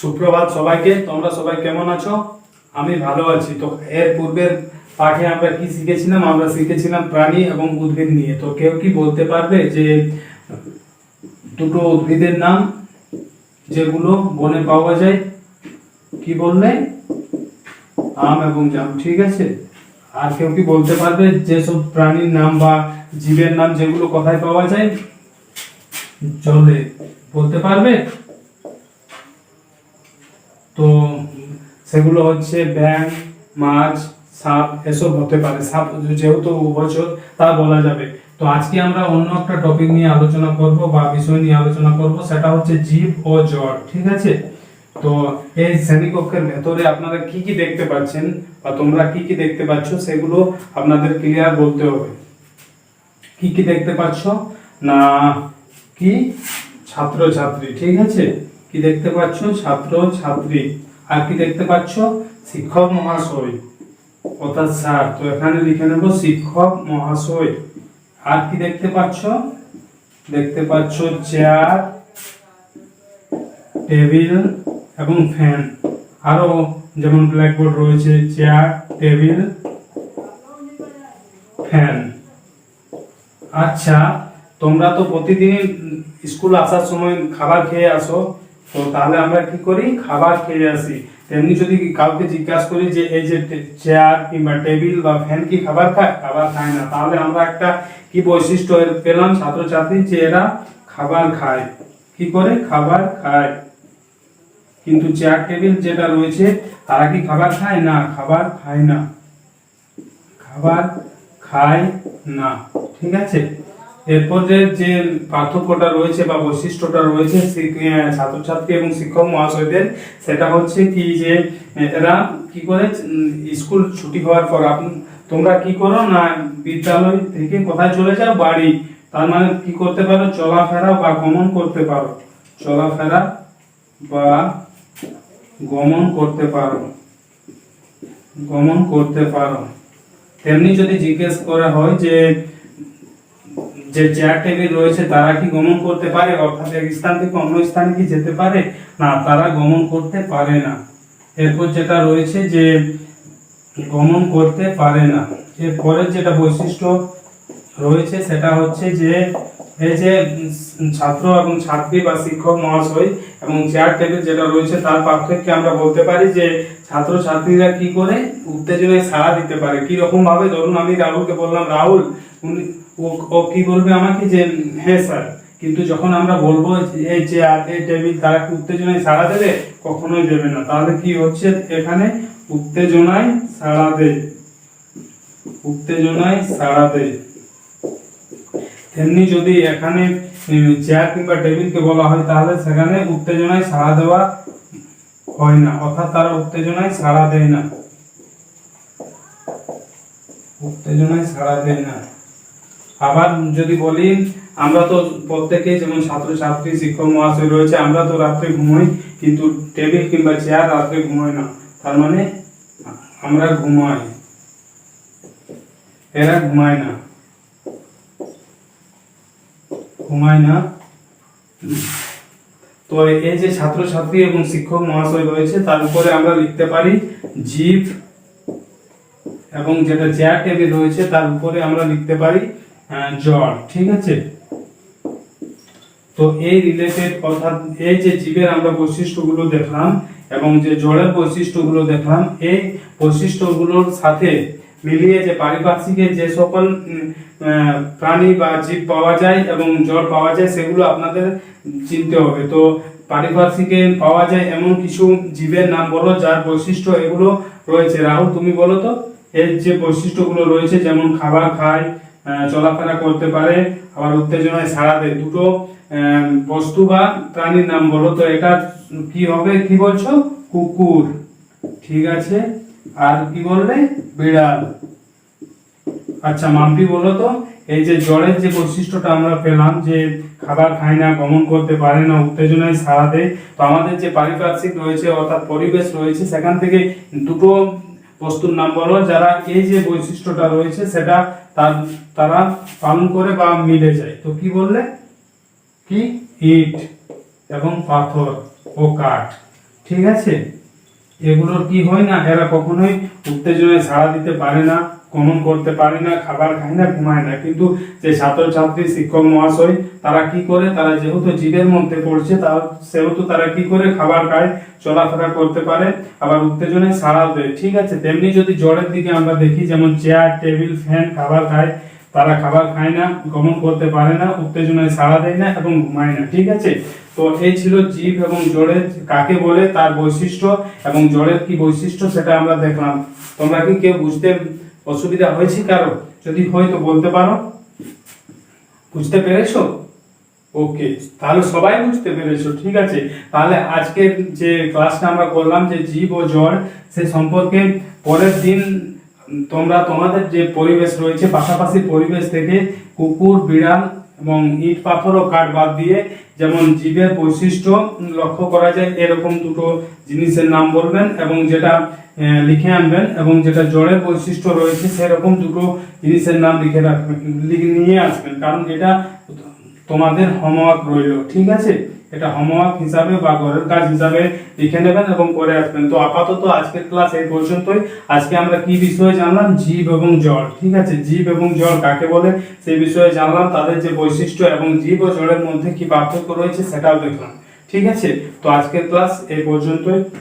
সুপ্রভাত সবাইকে, তোমরা সবাই কেমন আছো? আমি ভালো আছি। তো এর পূর্বের পাঠে আমরা কি শিখেছিলাম? আমরা শিখেছিলাম প্রাণী এবং উদ্ভিদ নিয়ে। তো কেউ কি বলতে পারবে যে দুটো উদ্ভিদের নাম যেগুলো বনে পাওয়া যায়? কি বললে? আম এবং জাম, ঠিক আছে? আর কেউ কি বলতে পারবে যেসব প্রাণীর নাম বা জীবের নাম যেগুলো কোথায় পাওয়া যায়? জলে বলতে পারবে? তো সেগুলো হচ্ছে ব্যাং মাছ, সাপ এসব হতে পারে। সাপ যেহেতু উভচর, তা বলা যাবে। তো আজকে আমরা অন্য একটা টপিক নিয়ে আলোচনা করব বা বিষয় নিয়ে আলোচনা করব, সেটা হচ্ছে জীব ও জড় ঠিক আছে? তো এই শ্রেণীকক্ষের ভেতরে আপনারা কি কি দেখতে পাচ্ছেন বা তোমরা কি কি দেখতে পাচ্ছ, সেগুলো আপনাদের ক্লিয়ার বলতে হবে। কি কি দেখতে পাচ্ছ? না, কি? ছাত্র ছাত্রী ঠিক আছে? কি দেখতে পাচ্ছ? ছাত্র, ছাত্রী। আর কি দেখতে পাচ্ছ? শিক্ষক মহাশয়। অর্থাৎ স্যার, তো এখানে লিখে নেব শিক্ষক মহাশয়। আর কি দেখতে পাচ্ছ? দেখতে পাচ্ছ চেয়ার টেবিল এবং ফ্যান আরও যেমন ব্ল্যাকবোর্ড রয়েছে চেয়ার টেবিল ফ্যান আচ্ছা তোমরা তো প্রতিদিন স্কুল আসার সময় খাবার খেয়ে আসো। তো তাহলে আমরা কি করি? খাবার খেয়ে আসি। তেমনি যদি কাউকে জিজ্ঞাসা করি যে, এই যে চেয়ার কিংবা টেবিল বা ফ্যান কি খাবার খায়? খাবার খায় না। তাহলে আমরা একটা কি বৈশিষ্ট্য পেলাম ছাত্রছাত্রী যে এরা খাবার খায়। কি করে? খাবার খায়। কিন্তু চেয়ার টেবিল যেটা রয়েছে, তারা কি খাবার খায়? না, খাবার খায় না। খাবার খায় না। ঠিক আছে? এরপর যে পার্থক্যটা রয়েছে বা বৈশিষ্ট্যটা রয়েছে ছাত্রছাত্রী এবং শিক্ষক মহাশয়দের, সেটা হচ্ছে কি যে, এরা কি করে স্কুল ছুটি হওয়ার পর আপনি- তোমরা কি করো না বিদ্যালয় থেকে কোথায় চলে যাও? বাড়ি। তার মানে কি করতে পারো? চলাফেরা বা গমন করতে পারো। চলাফেরা বা গমন করতে পারো। গমন করতে পারো। তেমনি যদি জিজ্ঞেস করা হয় যে যে চেয়ার টেবিল রয়েছে, তারা কি গমন করতে পারে? অর্থাৎ এক স্থান থেকে অন্য স্থানে কি যেতে পারে? না, তারা গমন করতে পারে না। এরপর যেটা রয়েছে যে, গমন করতে পারে না। এরপরের যেটা বৈশিষ্ট্য রয়েছে, সেটা হচ্ছে যে, এই যে ছাত্র এবং ছাত্রী বা শিক্ষক মহাশয় এবং চেয়ার টেবিল যেটা রয়েছে, তার পার্থক্যে আমরা বলতে পারি যে ছাত্র ছাত্রীরা কি করে? উত্তেজনায় সাড়া দিতে পারে। কি রকম ভাবে ধরুন আমি রাহুলকে বললাম, রাহুল, উনি ও- ও কি বলবে আমাকে যে হ্যাঁ স্যার, কিন্তু যখন আমরা বলব যে, এই চেয়ার এই টেবিল তারা কি উত্তেজনায় সাড়া দেবে, কখনোই দেবে না। তাহলে কি হচ্ছে এখানে? উত্তেজনায় সাড়া দেয় উত্তেজনায় সাড়া দেয় তেমনি যদি এখানে চেয়ার কিংবা টেবিলকে বলা হয়, তাহলে সেখানে উত্তেজনায় সাড়া দেওয়া হয় না, অর্থাৎ তারা উত্তেজনায় সাড়া দেয় না। উত্তেজনায় সাড়া দেয় না। আবার যদি বলি, আমরা তো প্রত্যেকেই যেমন ছাত্র ছাত্রী শিক্ষক মহাশয় রয়েছে, আমরা তো রাত্রে ঘুমাই, কিন্তু টেবিল কিংবা চেয়ার রাত্রে ঘুমায় না। তার মানে আমরা ঘুমাই। এরা ঘুমায় না। ঘুমায় না। তো এই যে ছাত্রছাত্রী এবং শিক্ষক মহাশয় রয়েছে, তার উপরে আমরা লিখতে পারি জীব এবং যেটা চেয়ার টেবিল রয়েছে, তার উপরে আমরা লিখতে পারি জল ঠিক আছে? তো এই রিলেটেড অর্থাৎ এই যে জীবের আমরা বৈশিষ্ট্যগুলো দেখলাম এবং যে জলের বৈশিষ্ট্যগুলো দেখলাম, এই বৈশিষ্ট্যগুলোর সাথে মিলিয়ে যে পারিপার্শ্বিকে যে সকল প্রাণী বা জীব পাওয়া যায় এবং জল পাওয়া যায়, সেগুলো আপনাদের চিনতে হবে। তো পারিপার্শ্বিকে পাওয়া যায় এমন কিছু জীবের নাম বলো, যার বৈশিষ্ট্য এগুলো রয়েছে। রাহুল, তুমি বলো তো, এর যে বৈশিষ্ট্যগুলো রয়েছে, যেমন খাবার খায় চলাফেরা করতে পারে। আবার উত্তেজনায় সাড়া দেয়। দুটো বস্তু বা প্রাণীর নাম বলো। তো এটা কি হবে? কি বলছো? কুকুর। ঠিক আছে? আর কি বললে? বিড়াল। আচ্ছা মাম্পি বলো তো। এই যে জলের যে বৈশিষ্ট্যটা আমরা পেলাম যে খাবার খায় না, গমন করতে পারে না, উত্তেজনায় সারা দেয়। তো আমাদের যে পারিপার্শ্বিক রয়েছে, অর্থাৎ পরিবেশ রয়েছে, সেখান থেকে দুটো বস্তুর নাম বলো। যারা এই যে বৈশিষ্ট্যটা রয়েছে, সেটা তার, তারা পালন করে বা মিলে যায়। তো কি বললে? কি? ইট এবং পাথর ও কাঠ। ঠিক আছে? এগুলোর কি হয় না? এরা কখনোই উত্তেজনায় সাড়া দিতে পারে না, গমন করতে পারে না, খাবার খায় না, ঘুমায় না। কিন্তু যে ছাত্রছাত্রী, শিক্ষক, মহাশয়, তারা কি করে? তারা যেহেতু জীবের মধ্যে পড়ছে তার সেহেতু তারা কি করে? খাবার খায়, চলাফেরা করতে পারে, আবার উত্তেজনায় সাড়াও দেয়। ঠিক আছে, তেমনি যদি জ্বরের দিকে আমরা দেখি, যেমন চেয়ার, টেবিল, ফ্যান, খাবার খায়, তারা খাবার খায় না, গমন করতে পারে না, উত্তেজনায় সাড়া দেয় না এবং ঘুমায় না। ঠিক আছে? তো এই ছিল জীব এবং জড়ের, কাকে বলে তার বৈশিষ্ট্য এবং জড়ের কি বৈশিষ্ট্য সেটা আমরা দেখলাম। তোমরা কি কেউ বুঝতে অসুবিধা হয়েছে কারও? যদি হয় তো বলতে পারো। বুঝতে পেরেছ? ওকে, তাহলে সবাই বুঝতে পেরেছ, ঠিক আছে। তাহলে আজকের যে ক্লাসটা আমরা করলাম যে জীব ও জড়, সে সম্পর্কে পরের দিন তোমরা তোমাদের যে পরিবেশ রয়েছে, পাশাপাশি পরিবেশ থেকে কুকুর, বিড়াল এবং ইট, পাথর ও কাঠ বাদ দিয়ে যেমন জীবের বৈশিষ্ট্য লক্ষ্য করা যায়, এরকম দুটো জিনিসের নাম বলবেন এবং যেটা লিখে আনবেন এবং যেটা জলের বৈশিষ্ট্য রয়েছে, সেরকম দুটো জিনিসের নাম লিখে রাখবেন নিয়ে আসবেন। কারণ এটা তোমাদের হোমওয়ার্ক রইল, ঠিক আছে? এটা হোমওয়ার্ক হিসাবে বা ঘরের কাজ হিসাবে লিখে নেবেন এবং করে আসবেন। তো আপাতত আজকের ক্লাস এই পর্যন্তই। আজকে আমরা কি বিষয়ে জানলাম? জীব এবং জল, ঠিক আছে? জীব এবং জল কাকে বলে? সেই বিষয়ে জানলাম, তাদের যে বৈশিষ্ট্য এবং জীব ও জলের মধ্যে কি পার্থক্য রয়েছে সেটাও দেখলাম, ঠিক আছে? তো আজকের ক্লাস এই পর্যন্তই।